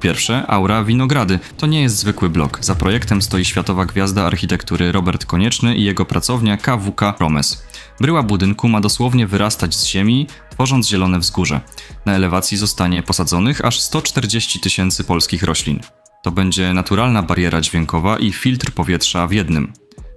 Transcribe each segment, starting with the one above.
Pierwsze, Aura Winogrady to nie jest zwykły blok. Za projektem stoi światowa gwiazda architektury Robert Konieczny i jego pracownia KWK Promes. Bryła budynku ma dosłownie wyrastać z ziemi, tworząc zielone wzgórze. Na elewacji zostanie posadzonych aż 140 tysięcy polskich roślin. To będzie naturalna bariera dźwiękowa i filtr powietrza w jednym.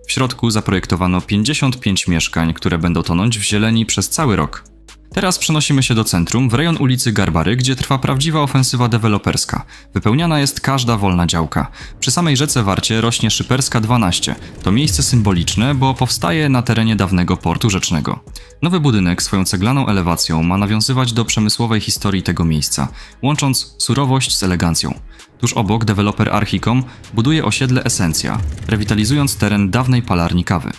W środku zaprojektowano 55 mieszkań, które będą tonąć w zieleni przez cały rok. Teraz przenosimy się do centrum, w rejon ulicy Garbary, gdzie trwa prawdziwa ofensywa deweloperska. Wypełniana jest każda wolna działka. Przy samej rzece Warcie rośnie Szyperska 12. To miejsce symboliczne, bo powstaje na terenie dawnego portu rzecznego. Nowy budynek swoją ceglaną elewacją ma nawiązywać do przemysłowej historii tego miejsca, łącząc surowość z elegancją. Tuż obok deweloper Archicom buduje osiedle Esencja, rewitalizując teren dawnej palarni kawy.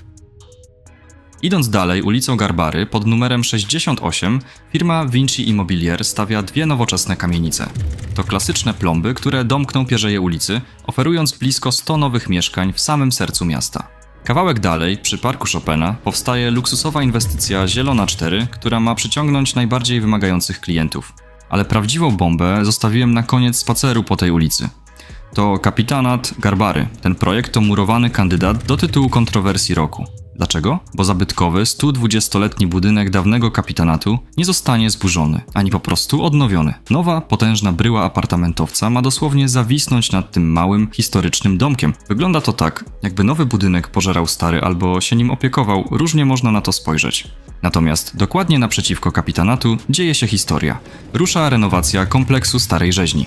Idąc dalej ulicą Garbary pod numerem 68 firma Vinci Immobilier stawia dwie nowoczesne kamienice. To klasyczne plomby, które domkną pierzeje ulicy, oferując blisko 100 nowych mieszkań w samym sercu miasta. Kawałek dalej, przy parku Chopina, powstaje luksusowa inwestycja Zielona 4, która ma przyciągnąć najbardziej wymagających klientów. Ale prawdziwą bombę zostawiłem na koniec spaceru po tej ulicy. To kapitanat Garbary. Ten projekt to murowany kandydat do tytułu kontrowersji roku. Dlaczego? Bo zabytkowy 120-letni budynek dawnego kapitanatu nie zostanie zburzony, ani po prostu odnowiony. Nowa, potężna bryła apartamentowca ma dosłownie zawisnąć nad tym małym, historycznym domkiem. Wygląda to tak, jakby nowy budynek pożerał stary albo się nim opiekował, różnie można na to spojrzeć. Natomiast dokładnie naprzeciwko kapitanatu dzieje się historia. Rusza renowacja kompleksu Starej Rzeźni.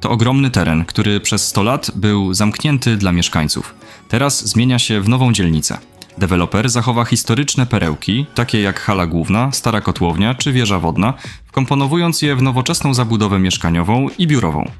To ogromny teren, który przez 100 lat był zamknięty dla mieszkańców. Teraz zmienia się w nową dzielnicę. Deweloper zachowa historyczne perełki, takie jak hala główna, stara kotłownia czy wieża wodna, wkomponowując je w nowoczesną zabudowę mieszkaniową i biurową.